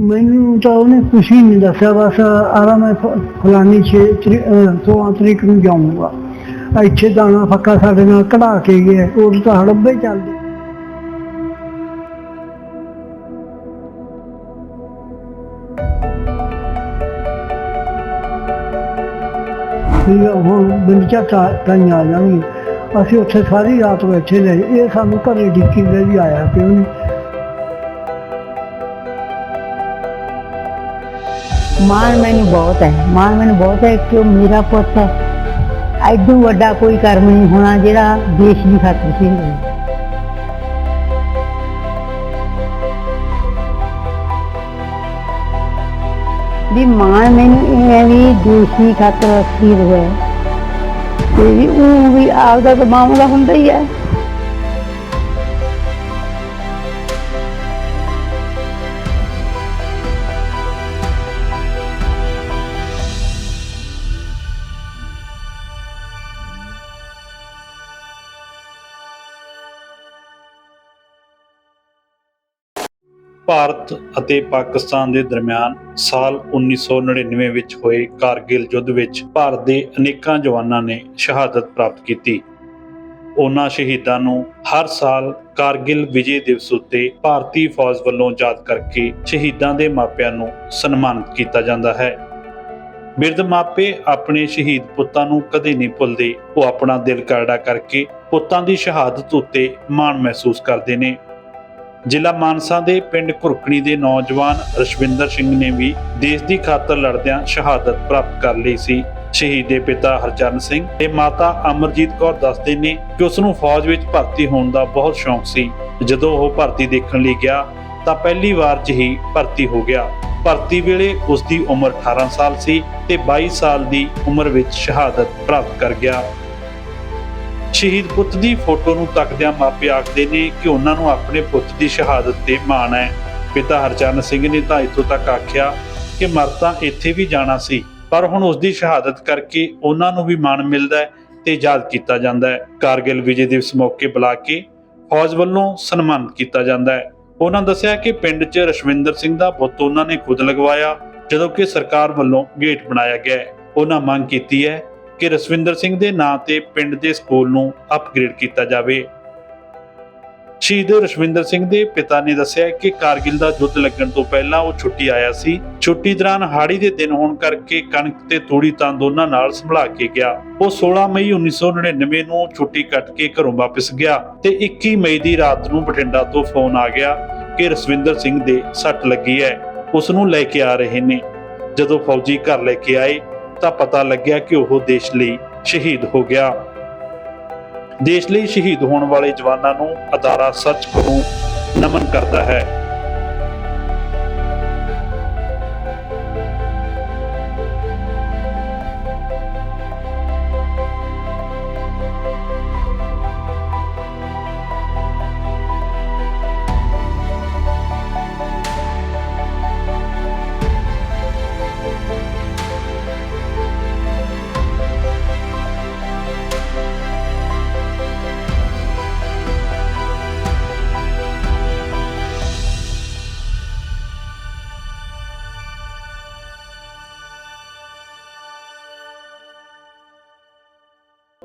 ਮੈਨੂੰ ਤਾਂ ਉਹਨੇ ਕੁਛ ਹੀ ਨਹੀਂ ਦੱਸਿਆ, ਬਸ ਆਰਾ ਮੈਂ ਫ- ਫਲਾਨੀ 6 16 ਤਰੀਕ ਨੂੰ ਜਾਊਂਗਾ। ਇੱਥੇ ਦਾਣਾ ਫੱਕਾ ਸਾਡੇ ਨਾਲ ਕਢਾ ਕੇ ਗਿਆ ਉਹ ਤਾਂ ਹੜੱਬੇ ਚੱਲਦੇ ਵੀ ਉਹ ਬਿੰਦ ਝੱਟਾ ਕਹੀਂ ਆ ਜਾਣਗੇ ਅਸੀਂ ਉੱਥੇ ਸਾਰੀ ਰਾਤ ਬੈਠੇ ਰਹੇ, ਇਹ ਸਾਨੂੰ ਘਰੇ ਡਿੱਕੀ ਦੇ ਵੀ ਆਇਆ ਕਿਉਂ ਨਹੀਂ? ਮਾਣ ਮੈਨੂੰ ਬਹੁਤ ਹੈ, ਮਾਣ ਮੈਨੂੰ ਬਹੁਤ ਹੈ ਕਿ ਉਹ ਮੇਰਾ ਪੁੱਤ ਐਡੂ ਵੱਡਾ ਕੋਈ ਕਰਮ ਨਹੀਂ ਹੋਣਾ ਜਿਹੜਾ ਦੇਸ਼ ਦੀ ਖਾਤਰ ਸੀ। ਵੀ ਮਾਣ ਮੈਨੂੰ ਇਹ ਹੈ ਵੀ ਦੇਸ਼ ਦੀ ਖਾਤਰ ਸ਼ਹੀਦ ਹੋਇਆ। ਤੇ ਵੀ ਉਹ ਵੀ ਆਪਦਾ ਤਾਂ ਹੁੰਦਾ ਹੀ ਹੈ। ਭਾਰਤ ਅਤੇ ਪਾਕਿਸਤਾਨ ਦੇ ਦਰਮਿਆਨ ਸਾਲ 1999 ਵਿੱਚ ਹੋਏ ਕਾਰਗਿਲ ਯੁੱਧ ਵਿੱਚ ਭਾਰਤ ਦੇ ਅਨੇਕਾਂ ਜਵਾਨਾਂ ਨੇ ਸ਼ਹਾਦਤ ਪ੍ਰਾਪਤ ਕੀਤੀ। ਉਹਨਾਂ ਸ਼ਹੀਦਾਂ ਨੂੰ ਹਰ ਸਾਲ ਕਾਰਗਿਲ ਵਿਜੇ ਦਿਵਸ ਉੱਤੇ ਭਾਰਤੀ ਫੌਜ ਵੱਲੋਂ ਯਾਦ ਕਰਕੇ ਸ਼ਹੀਦਾਂ ਦੇ ਮਾਪਿਆਂ ਨੂੰ ਸਨਮਾਨਿਤ ਕੀਤਾ ਜਾਂਦਾ ਹੈ। ਬਿਰਧ ਮਾਪੇ ਆਪਣੇ ਸ਼ਹੀਦ ਪੁੱਤਾਂ ਨੂੰ ਕਦੇ ਨਹੀਂ ਭੁੱਲਦੇ, ਉਹ ਆਪਣਾ ਦਿਲ ਕਰੜਾ ਕਰਕੇ ਪੁੱਤਾਂ ਦੀ ਸ਼ਹਾਦਤ ਉੱਤੇ ਮਾਣ ਮਹਿਸੂਸ ਕਰਦੇ ਨੇ। ਜ਼ਿਲ੍ਹਾ ਮਾਨਸਾ ਦੇ ਪਿੰਡ ਘੁਰਕਣੀ ਦੇ ਨੌਜਵਾਨ ਰਸ਼ਵਿੰਦਰ ਸਿੰਘ ਨੇ ਵੀ ਦੇਸ਼ ਦੀ ਖਾਤਰ ਲੜਦਿਆਂ ਸ਼ਹਾਦਤ ਪ੍ਰਾਪਤ ਕਰ ਲਈ ਸੀ। ਸ਼ਹੀਦ ਦੇ ਪਿਤਾ ਹਰਚਰਨ ਸਿੰਘ ਤੇ ਮਾਤਾ ਅਮਰਜੀਤ ਕੌਰ ਦੱਸਦੇ ਨੇ ਕਿ ਉਸ ਨੂੰ ਫੌਜ ਵਿੱਚ ਭਰਤੀ ਹੋਣ ਦਾ ਬਹੁਤ ਸ਼ੌਂਕ ਸੀ। ਜਦੋਂ ਉਹ ਭਰਤੀ ਦੇਖਣ ਲਈ ਗਿਆ, ਤਾਂ ਪਹਿਲੀ ਵਾਰ 'ਚ ਹੀ ਭਰਤੀ ਹੋ ਗਿਆ। ਭਰਤੀ ਵੇਲੇ ਉਸ ਦੀ ਉਮਰ 18 ਸਾਲ ਸੀ ਤੇ 22 ਸਾਲ ਦੀ ਉਮਰ ਵਿੱਚ ਸ਼ਹਾਦਤ ਪ੍ਰਾਪਤ ਕਰ ਗਿਆ। ਸ਼ਹੀਦ ਪੁੱਤ ਦੀ ਫੋਟੋ ਨੂੰ ਤੱਕਦਿਆਂ ਮਾਪੇ ਆਖਦੇ ਨੇ ਕਿ ਉਹਨਾਂ ਨੂੰ ਆਪਣੇ ਪੁੱਤ ਦੀ ਸ਼ਹਾਦਤ ਤੇ ਮਾਣ ਹੈ। ਪਿਤਾ ਹਰਚਰਨ ਸਿੰਘ ਨੇ ਤਾਂ ਇੱਥੋਂ ਤੱਕ ਆਖਿਆ ਕਿ ਮਰ ਇੱਥੇ ਵੀ ਜਾਣਾ ਸੀ, ਪਰ ਹੁਣ ਉਸ ਦੀ ਸ਼ਹਾਦਤ ਕਰਕੇ ਉਹਨਾਂ ਨੂੰ ਵੀ ਮਾਣ ਮਿਲਦਾ ਹੈ ਤੇ ਯਾਦ ਕੀਤਾ ਜਾਂਦਾ ਹੈ। ਕਾਰਗਿਲ ਵਿਜੇ ਦਿਵਸ ਮੌਕੇ ਬੁਲਾ ਕੇ ਫੌਜ ਵੱਲੋਂ ਸਨਮਾਨਿਤ ਕੀਤਾ ਜਾਂਦਾ ਹੈ। ਉਹਨਾਂ ਦੱਸਿਆ ਕਿ ਪਿੰਡ 'ਚ ਰਸ਼ਵਿੰਦਰ ਸਿੰਘ ਦਾ ਬੁੱਤ ਉਹਨਾਂ ਨੇ ਖੁਦ ਲਗਵਾਇਆ ਜਦੋਂ ਕਿ ਸਰਕਾਰ ਵੱਲੋਂ ਗੇਟ ਬਣਾਇਆ ਗਿਆ ਉਹਨਾਂ ਮੰਗ ਕੀਤੀ ਹੈ ਕਿ ਰਸਵਿੰਦਰ ਸਿੰਘ ਦੇ ਨਾਂ ਤੇ ਪਿੰਡ ਦੇ ਸਕੂਲ ਨੂੰ ਅਪਗ੍ਰੇਡ ਕੀਤਾ ਜਾਵੇ। ਸ਼ਹੀਦ ਰਸ਼ਵਿੰਦਰ ਸਿੰਘ ਦੇ ਪਿਤਾ ਨੇ ਦੱਸਿਆ ਕਿ ਕਾਰਗਿਲ ਦਾ ਯੁੱਧ ਲੱਗਣ ਤੋਂ ਪਹਿਲਾਂ ਉਹ ਛੁੱਟੀ ਆਇਆ ਸੀ। ਛੁੱਟੀ ਦੌਰਾਨ ਹਾੜੀ ਦੇ ਦਿਨ ਹੋਣ ਕਰਕੇ ਕਣਕ ਤੇ ਤੂੜੀ ਤਾਂ ਦੋਨਾਂ ਨਾਲ ਸੰਭਲਾ ਕੇ ਗਿਆ। ਉਹ 16 ਮਈ 1999 ਨੂੰ ਛੁੱਟੀ ਕੱਟ ਕੇ ਘਰੋਂ ਵਾਪਸ ਗਿਆ ਤੇ 21 ਮਈ ਦੀ ਰਾਤ ਨੂੰ ਬਠਿੰਡਾ ਤੋਂ ਫੋਨ ਆ ਗਿਆ ਕਿ ਰਸਵਿੰਦਰ ਸਿੰਘ ਦੇ ਸੱਟ ਲੱਗੀ ਹੈ। ਉਸ ਨੂੰ ਲੈ ਕੇ ਆ ਰਹੇ ਨੇ। ਜਦੋਂ ਫੌਜੀ ਘਰ ਲੈ ਕੇ ਆਏ ਤਾਂ ਪਤਾ ਲੱਗਿਆ ਕਿ ਉਹ ਦੇਸ਼ ਲਈ ਸ਼ਹੀਦ ਹੋ ਗਿਆ। ਦੇਸ਼ ਲਈ ਸ਼ਹੀਦ ਹੋਣ ਵਾਲੇ ਜਵਾਨਾਂ ਨੂੰ ਅਦਾਰਾ ਸੱਚ ਨੂੰ ਨਮਨ ਕਰਦਾ ਹੈ।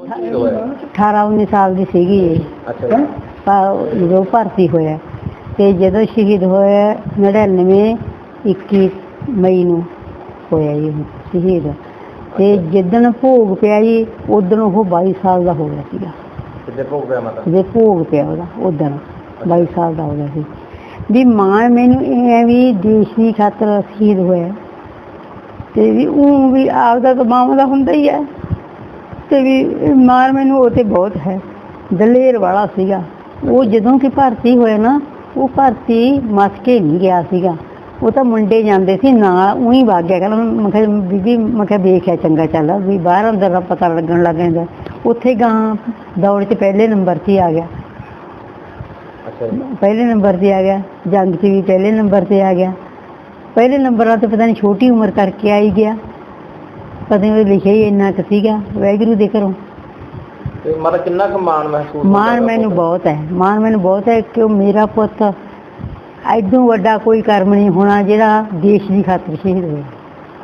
18 19 ਸਾਲ ਦੀ ਸੀਗੀ। ਅੱਛਾ। ਜੀ ਪਰ ਜਦੋਂ ਭਰਤੀ ਹੋਇਆ। ਤੇ ਜਦੋਂ ਸ਼ਹੀਦ ਹੋਇਆ 99 21 ਮਈ ਨੂੰ ਹੋਇਆ ਜੀ ਉਹ ਸ਼ਹੀਦ। ਤੇ ਜਿੱਦਣ ਭੋਗ ਪਿਆ ਜੀ ਉਦੋਂ ਉਹ 22 ਸਾਲ ਦਾ ਹੋ ਗਿਆ ਸੀਗਾ। ਕਿੱਥੇ ਭੋਗ ਪਿਆ ਮਾਤਾ? ਜੇ ਭੋਗ ਪਿਆ ਉਹਦਾ ਉਦੋਂ 22 ਸਾਲ ਦਾ ਹੋ ਗਿਆ ਸੀ। ਵੀ ਮਾਂ ਮੈਨੂੰ ਇਹ ਹੈ ਵੀ ਦੇਸ਼ ਦੀ ਖਾਤਰ ਸ਼ਹੀਦ ਹੋਇਆ। ਤੇ ਵੀ ਉਹ ਵੀ ਆਪਦਾ ਤਾਂ ਮਾਮਲਾ ਹੁੰਦਾ ਹੀ ਹੈ। ਤੇ ਵੀ ਮਾਰ ਮੈਨੂੰ ਉਹ ਤੇ ਬਹੁਤ ਹੈ। ਦਲੇਰ ਵਾਲਾ ਸੀਗਾ। ਉਹ ਜਦੋਂ ਕਿ ਭਰਤੀ ਹੋਇਆ ਨਾ ਉਹ ਭਰਤੀ ਮੱਸ ਕੇ ਨਹੀਂ ਗਿਆ ਸੀਗਾ। ਉਹ ਤਾਂ ਮੁੰਡੇ ਜਾਂਦੇ ਸੀ ਨਾਲ ਉਹੀ ਵਗ ਗਿਆ। ਕਹਿੰਦਾ ਮੈਂ ਕਿਹਾ ਬੀਬੀ ਮੈਂ ਕਿਹਾ ਵੇਖਿਆ ਚੰਗਾ ਚੱਲ ਵੀ ਬਾਹਰ ਅੰਦਰ ਦਾ ਪਤਾ ਲੱਗਣ ਲੱਗ ਜਾਂਦਾ। ਉੱਥੇ ਗਾਂ ਦੌੜ 'ਚ ਪਹਿਲੇ ਨੰਬਰ 'ਤੇ ਆ ਗਿਆ। ਪਹਿਲੇ ਨੰਬਰ ਤੇ ਆ ਗਿਆ। ਜੰਗ 'ਚ ਵੀ ਪਹਿਲੇ ਨੰਬਰ ਤੇ ਆ ਗਿਆ। ਪਹਿਲੇ ਨੰਬਰਾਂ ਤੇ ਪਤਾ ਨਹੀਂ ਛੋਟੀ ਉਮਰ ਕਰਕੇ ਆਈ ਗਿਆ। ਨਹੀਂ ਉਹ ਲਿਖਿਆ ਹੀ ਇੰਨਾ ਕੁ ਸੀਗਾ ਵਾਹਿਗੁਰੂ ਦੇ ਘਰੋਂ। ਤੇ ਮਾਤਾ ਕਿੰਨਾ ਕੁ ਮਾਣ ਮਹਿਸੂਸ ਹੁੰਦਾ ਮਾਣ ਹੈਗਾ ਮੈਨੂੰ? ਬਹੁਤ ਹੈ ਮਾਣ ਮੈਨੂੰ ਬਹੁਤ ਹੈ ਕਿ ਉਹ ਮੇਰਾ ਪੁੱਤ ਐਦੋਂ ਵੱਡਾ ਕੋਈ ਕਰਮ ਨਹੀਂ ਹੋਣਾ ਜਿਹੜਾ ਦੇਸ਼ ਦੀ ਖਾਤਰ ਸ਼ਹੀਦ ਹੋਇਆ।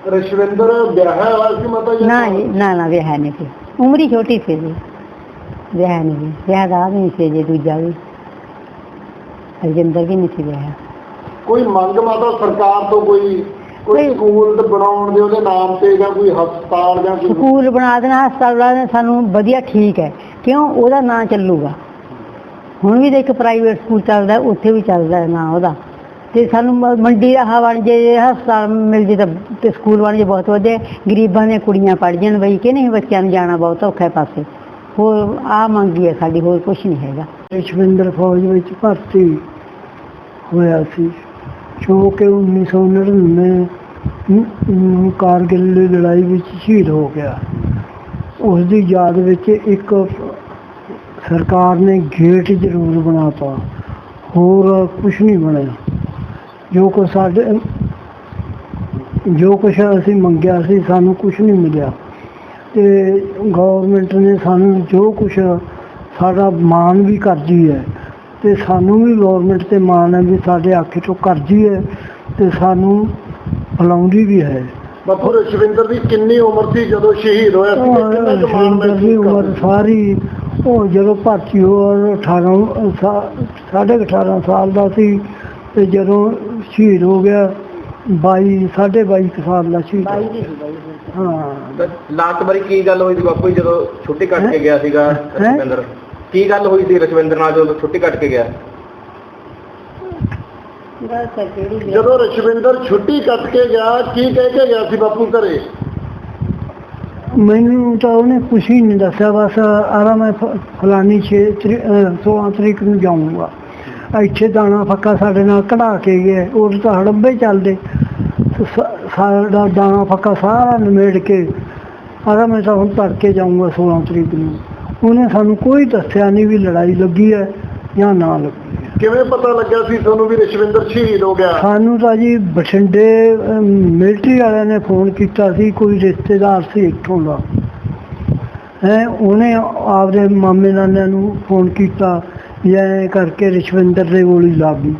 ਰਸ਼ਵਿੰਦਰ ਵਿਆਹਿਆ ਹੋਇਆ ਸੀ ਮਾਤਾ ਜੀ? ਨਾ ਜੀ ਨਾ ਨਾ ਵਿਆਹ ਨਹੀਂ ਸੀ। ਉਮਰ ਹੀ ਛੋਟੀ ਸੀ ਜੀ। ਵਿਆਹ ਨਹੀਂ ਸੀ। ਵਿਆਹ ਦਾ ਨਹੀਂ ਸੀ ਜੀ ਦੂਜਾ ਵੀ। ਰਜਿੰਦਰ ਵੀ ਨਹੀਂ ਸੀ ਵਿਆਹ ਕੋਈ ਮੰਗ ਮਾਤਾ ਸਰਕਾਰ ਤੋਂ ਕੋਈ ਕੋਈ ਸਕੂਲ ਤੇ ਬਣਾਉਣ ਦੇ ਉਹਦੇ ਨਾਮ ਤੇ ਜਾਂ ਕੋਈ ਹਸਪਤਾਲ ਜਾਂ ਕੋਈ ਸਕੂਲ ਬਣਾ ਦੇਣਾ ਹਸਪਤਾਲ ਬਣਾ ਦੇਣਾ ਸਾਨੂੰ ਵਧੀਆ ਠੀਕ ਹੈ। ਕਿਉਂ? ਉਹਦਾ ਨਾਂ ਚੱਲੂਗਾ। ਹੁਣ ਵੀ ਦੇਖ ਪ੍ਰਾਈਵੇਟ ਸਕੂਲ ਚੱਲਦਾ ਉੱਥੇ ਵੀ ਚੱਲਦਾ ਨਾਂ ਉਹਦਾ। ਤੇ ਸਾਨੂੰ ਮੰਡੀ ਦਾ ਹਵਾ ਬਣ ਜੇ ਹਸਪਤਾਲ ਮਿਲ ਜੇ ਤਾਂ ਤੇ ਸਕੂਲ ਬਣ ਜੇ ਬਹੁਤ ਵਧੀਆ ਗਰੀਬਾਂ ਦੀਆਂ ਕੁੜੀਆਂ ਪੜ ਜਾਣ ਬਈ ਕਿ ਨਹੀਂ ਬੱਚਿਆਂ ਨੂੰ ਜਾਣਾ ਬਹੁਤ ਔਖਾ ਹੈ ਪਾਸੇ। ਹੋਰ ਆ ਮੰਗੀ ਹੈ ਸਾਡੀ ਹੋਰ ਕੁਝ ਨਹੀਂ ਹੈਗਾ। ਰਸ਼ਵਿੰਦਰ ਫੌਜ ਵਿੱਚ ਭਰਤੀ ਹੋਇਆ ਸੀ। ਜੋ ਕਿ 1999 ਨੂੰ- ਨੂੰ ਕਾਰਗਿਲ ਦੀ ਲੜਾਈ ਵਿੱਚ ਸ਼ਹੀਦ ਹੋ ਗਿਆ। ਉਸ ਦੀ ਯਾਦ ਵਿੱਚ ਇੱਕ ਸਰਕਾਰ ਨੇ ਗੇਟ ਜ਼ਰੂਰ ਬਣਾਤਾ। ਹੋਰ ਕੁਝ ਨਹੀਂ ਬਣਿਆ। ਜੋ ਕੁਛ ਸਾਡੇ ਜੋ ਕੁਛ ਅਸੀਂ ਮੰਗਿਆ ਸੀ, ਸਾਨੂੰ ਕੁਝ ਨਹੀਂ ਮਿਲਿਆ। ਤੇ ਗਵਰਨਮੈਂਟ ਨੇ ਸਾਨੂੰ ਜੋ ਕੁਛ ਸਾਡਾ ਮਾਣ ਵੀ ਕਰਦੀ ਹੈ, ਤੇ ਸਾਨੂੰ ਵੀ ਗਵਰਨਮੈਂਟ ਤੇ ਮਾਣ ਹੈ ਵੀ ਸਾਡੇ ਆਖੇ ਤੋਂ ਕਰਦੀ ਹੈ, ਤੇ ਸਾਨੂੰ ਬੁਲਾਉਂਦੀ ਵੀ ਹੈ। ਬਾਪੂ ਰਸ਼ਵਿੰਦਰ ਦੀ ਕਿੰਨੀ ਉਮਰ ਸੀ ਜਦੋਂ ਸ਼ਹੀਦ ਹੋਇਆ ਸੀ? ਕਿੰਨਾ ਸ਼ਰਿੰਦਰ ਦੀ ਮਹਿਸੂਸ ਉਮਰ? ਸਾਰੀ ਉਹ ਜਦੋਂ ਭਰਤੀ ਹੋਇਆ 18 ਸਾ- ਸਾਢੇ ਕੁ 18 ਸਾਲ ਦਾ ਸੀ ਤੇ ਜਦੋਂ ਸ਼ਹੀਦ ਹੋ ਗਿਆ 22 ਸਾਢੇ 22 ਕੁ ਸਾਲ ਦਾ ਸ਼ਹੀਦ ਹੋ ਗਿਆ। ਹਾਂ। ਲਾਸਟ ਵਾਰੀ ਕੀ ਗੱਲ ਹੋਈ ਸੀ ਬਾਪੂ ਜਦੋਂ ਛੁੱਟੀ ਕੱਟ ਕੇ ਗਿਆ ਸੀਗਾ? ਰਸ਼ਵਿੰਦਰ? ਕੀ ਗੱਲ ਹੋਈ ਸੀ ਰਸ਼ਵਿੰਦਰ ਨਾਲ ਜਦੋਂ ਛੁੱਟੀ ਕੱਟ ਕੇ ਗਿਆ? ਜਦੋਂ ਰਸ਼ਵਿੰਦਰ ਛੁੱਟੀ ਕੱਟ ਕੇ ਗਿਆ ਕੀ ਕਹਿ ਕੇ ਗਿਆ ਸੀ ਬਾਪੂ ਘਰੇ? ਮੈਨੂੰ ਤਾਂ ਉਹਨੇ ਕੁਛ ਹੀ ਨਹੀਂ ਦੱਸਿਆ ਬਸ ਆਰਾ ਮੈਂ ਫਲਾਨੀ 6 16 ਤਰੀਕ ਨੂੰ ਜਾਊਂਗਾ। ਇੱਥੇ ਦਾਣਾ ਫੱਕਾ ਸਾਡੇ ਨਾਲ ਕਢਾ ਕੇ ਗਏ ਉਹ ਤਾਂ ਹੜੰਬੇ ਚੱਲਦੇ। ਸਾਡਾ ਦਾਣਾ ਫੱਕਾ ਸਾਰਾ ਨਿਮੇੜ ਕੇ ਆਰਾ ਮੈਂ ਤਾਂ ਹੁਣ ਤੜਕੇ ਜਾਊਂਗਾ 16 ਤਰੀਕ ਨੂੰ। ਉਹਨੇ ਸਾਨੂੰ ਕੋਈ ਦੱਸਿਆ ਨਹੀਂ ਵੀ ਲੜਾਈ ਲੱਗੀ ਹੈ ਜਾਂ ਨਾ ਲੱਗੀ। ਕਿਵੇਂ ਪਤਾ ਲੱਗਿਆ ਸੀ ਤੁਹਾਨੂੰ ਵੀ ਰਸ਼ਵਿੰਦਰ ਸ਼ਹੀਦ ਹੋ ਗਿਆ? ਸਾਨੂੰ ਤਾਂ ਜੀ ਬਠਿੰਡੇ ਮਿਲਟਰੀ ਵਾਲਿਆਂ ਨੇ ਫੋਨ ਕੀਤਾ ਸੀ, ਕੋਈ ਰਿਸ਼ਤੇਦਾਰ ਸੀ ਇੱਥੋਂ ਦਾ। ਹੈ, ਉਹਨੇ ਆਪਦੇ ਮਾਮੇ ਨਾਨਿਆਂ ਨੂੰ ਫੋਨ ਕੀਤਾ ਵੀ ਕਰਕੇ ਰਸ਼ਵਿੰਦਰ ਦੇ ਗੋਲੀ ਲੱਗ ਗਈ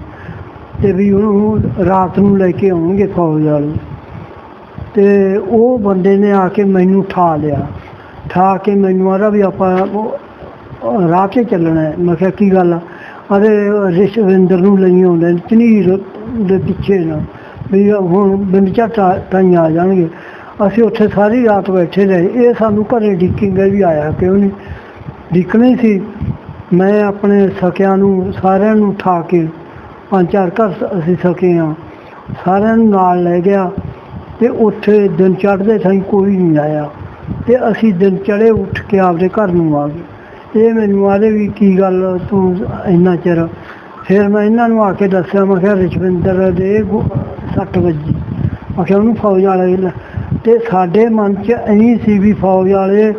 ਤੇ ਵੀ ਉਹਨੂੰ ਰਾਤ ਨੂੰ ਲੈ ਕੇ ਆਉਣਗੇ ਫੌਜ ਵਾਲੇ। ਤੇ ਉਹ ਬੰਦੇ ਨੇ ਆ ਕੇ ਮੈਨੂੰ ਠਾ ਲਿਆ। ਠਾ ਕੇ ਮੈਨੂੰ ਆਦਾ ਵੀ ਆਪਾਂ ਰਾਹ ਤੇ ਚੱਲਣਾ ਮੈਂ ਕਿਹਾ, ਕੀ ਗੱਲ ਆ? ਅਰੇ ਰਿਸ਼ਵਿੰਦਰ ਨੂੰ ਲਈ ਆਉਂਦੇ ਨੇ ਝਨੀਰ ਦੇ ਪਿੱਛੇ ਨਾ। ਵੀ ਹੁਣ ਬਿੰਦ ਝੱਟਾ ਤਾਈਂ ਆ ਜਾਣਗੇ। ਅਸੀਂ ਉੱਥੇ ਸਾਰੀ ਰਾਤ ਬੈਠੇ ਰਹੇ। ਇਹ ਸਾਨੂੰ ਘਰੇ ਡਿੱਕਿੰਗੇ ਵੀ ਆਇਆ ਕਿਉਂ ਨਹੀਂ? ਡਿੱਕਣਾ ਸੀ। ਮੈਂ ਆਪਣੇ ਸਕਿਆਂ ਨੂੰ, ਸਾਰਿਆਂ ਨੂੰ ਠਾ ਕੇ ਪੰਜ ਚਾਰ ਘਰ ਅਸੀਂ ਸਕੇ ਹਾਂ। ਸਾਰਿਆਂ ਨੂੰ ਨਾਲ ਲੈ ਗਿਆ ਤੇ ਉੱਥੇ ਦਿਨ ਚੜ੍ਹਦੇ ਥਾਈ ਕੋਈ ਨਹੀਂ ਆਇਆ। ਤੇ ਅਸੀਂ ਦਿਨ ਚੜ੍ਹੇ ਉੱਠ ਕੇ ਆਪਦੇ ਘਰ ਨੂੰ ਆ ਗਏ। ਇਹ ਮੈਨੂੰ ਆਦੇ ਵੀ ਕੀ ਗੱਲ ਤੂੰ ਇੰਨਾ ਚਿਰ? ਫਿਰ ਮੈਂ ਇਹਨਾਂ ਨੂੰ ਆ ਕੇ ਦੱਸਿਆ ਮੈਂ ਕਿਹਾ ਰਜਵਿੰਦਰ ਦੇ ਗੁ- ਸੱਟ ਵੱਜੀ। ਮੈਂ ਕਿਹਾ ਉਹਨੂੰ ਫੌਜ ਵਾਲੇ ਤੇ ਸਾਡੇ ਮਨ 'ਚ ਐਂ ਸੀ ਵੀ ਫੌਜ ਵਾਲੇ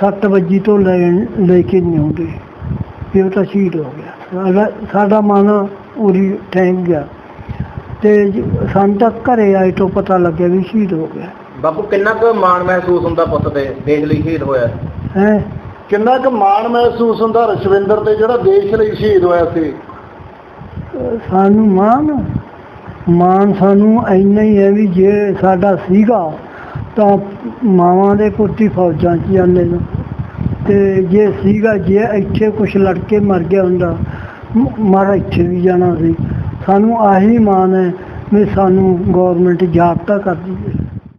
ਸੱਟ ਵੱਜੀ ਤੋਂ ਲੈ ਲੈ ਕੇ ਨਹੀਂ ਆਉਂਦੇ। ਵੀ ਉਹ ਤਾਂ ਸ਼ਹੀਦ ਹੋ ਗਿਆ। ਸਾਡਾ- ਮਨ ਉਰੀ ਠਹਿਰ ਗਿਆ। ਤੇ ਸਾਨੂੰ ਤਾਂ ਘਰੇ ਆਏ ਤੋਂ ਪਤਾ ਲੱਗਿਆ ਵੀ ਸ਼ਹੀਦ ਹੋ ਗਿਆ। ਬਾਪੂ ਕਿੰਨਾ ਕੁ ਮਾਣ ਮਹਿਸੂਸ ਹੁੰਦਾ ਪੁੱਤ ਤੇ ਦੇਸ਼ ਲਈ ਸ਼ਹੀਦ ਹੋਇਆ। ਹੈ? ਕਿੰਨਾ ਕੁ ਮਾਣ ਮਹਿਸੂਸ ਹੁੰਦਾ ਰਸ਼ਵਿੰਦਰ ਤੇ ਜਿਹੜਾ ਦੇਸ਼ ਲਈ ਸ਼ਹੀਦ ਹੋਇਆ ਸੀ? ਸਾਨੂੰ ਮਾਨ ਮਾਨ ਸਾਨੂੰ ਇੰਨਾ ਹੀ ਹੈ ਵੀ ਜੇ ਸਾਡਾ ਸੀਗਾ ਤਾਂ ਮਾਵਾਂ ਦੇ ਪੁੱਤੀ ਫੌਜਾਂ 'ਚ ਜਾਂਦੇ ਨੇ। ਤੇ ਜੇ ਸੀਗਾ, ਜੇ ਇੱਥੇ ਕੁਛ ਲੜਕੇ ਮਰ ਗਿਆ ਹੁੰਦਾ, ਮ- ਮਰ ਇੱਥੇ ਵੀ ਜਾਣਾ ਸੀ। ਸਾਨੂੰ ਆਹੀ ਮਾਣ ਹੈ ਵੀ ਸਾਨੂੰ ਗਵਰਨਮੈਂਟ ਜਾਬਤਾ ਕਰਦੀ ਹੈ